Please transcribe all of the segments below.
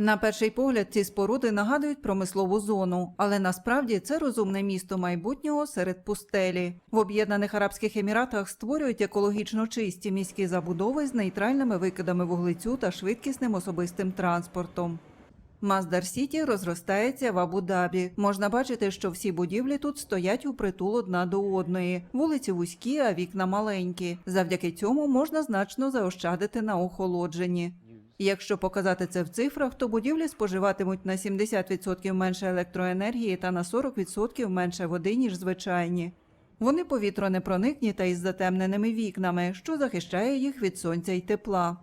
На перший погляд ці споруди нагадують промислову зону, але насправді це розумне місто майбутнього серед пустелі. В Об'єднаних Арабських Еміратах створюють екологічно чисті міські забудови з нейтральними викидами вуглецю та швидкісним особистим транспортом. Маздар Сіті розростається в Абу-Дабі. Можна бачити, що всі будівлі тут стоять у притул одна до одної. Вулиці вузькі, а вікна маленькі. Завдяки цьому можна значно заощадити на охолодженні. Якщо показати це в цифрах, то будівлі споживатимуть на 70% менше електроенергії та на 40% менше води, ніж звичайні. Вони повітронепроникні та із затемненими вікнами, що захищає їх від сонця й тепла.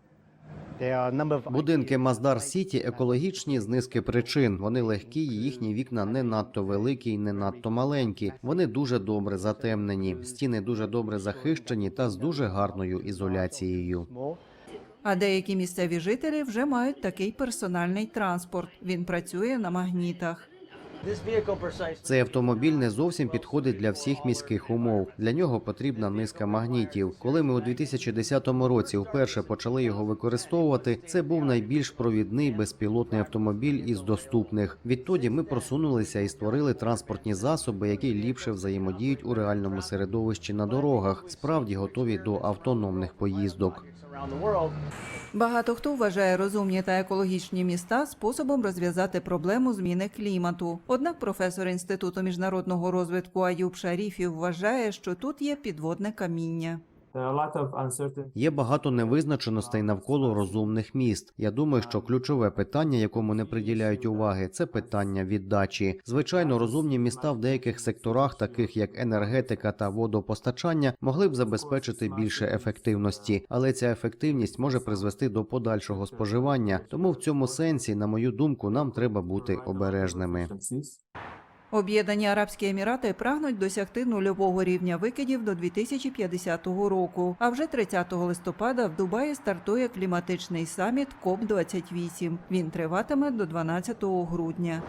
Будинки Маздар Сіті екологічні з низки причин. Вони легкі, їхні вікна не надто великі і не надто маленькі. Вони дуже добре затемнені, стіни дуже добре захищені та з дуже гарною ізоляцією. А деякі місцеві жителі вже мають такий персональний транспорт. Він працює на магнітах. Цей автомобіль не зовсім підходить для всіх міських умов. Для нього потрібна низка магнітів. Коли ми у 2010 році вперше почали його використовувати, це був найбільш провідний безпілотний автомобіль із доступних. Відтоді ми просунулися і створили транспортні засоби, які ліпше взаємодіють у реальному середовищі на дорогах, справді готові до автономних поїздок. Багато хто вважає розумні та екологічні міста способом розв'язати проблему зміни клімату. Однак професор інституту міжнародного розвитку Аюб Шаріфів вважає, що тут є підводне каміння. Є багато невизначеностей навколо розумних міст. Я думаю, що ключове питання, якому не приділяють уваги, це питання віддачі. Звичайно, розумні міста в деяких секторах, таких як енергетика та водопостачання, могли б забезпечити більше ефективності, але ця ефективність може призвести до подальшого споживання. Тому в цьому сенсі, на мою думку, нам треба бути обережними. Об'єднані Арабські Емірати прагнуть досягти нульового рівня викидів до 2050 року. А вже 30 листопада в Дубаї стартує кліматичний саміт КОП 28 Він триватиме до 12 грудня.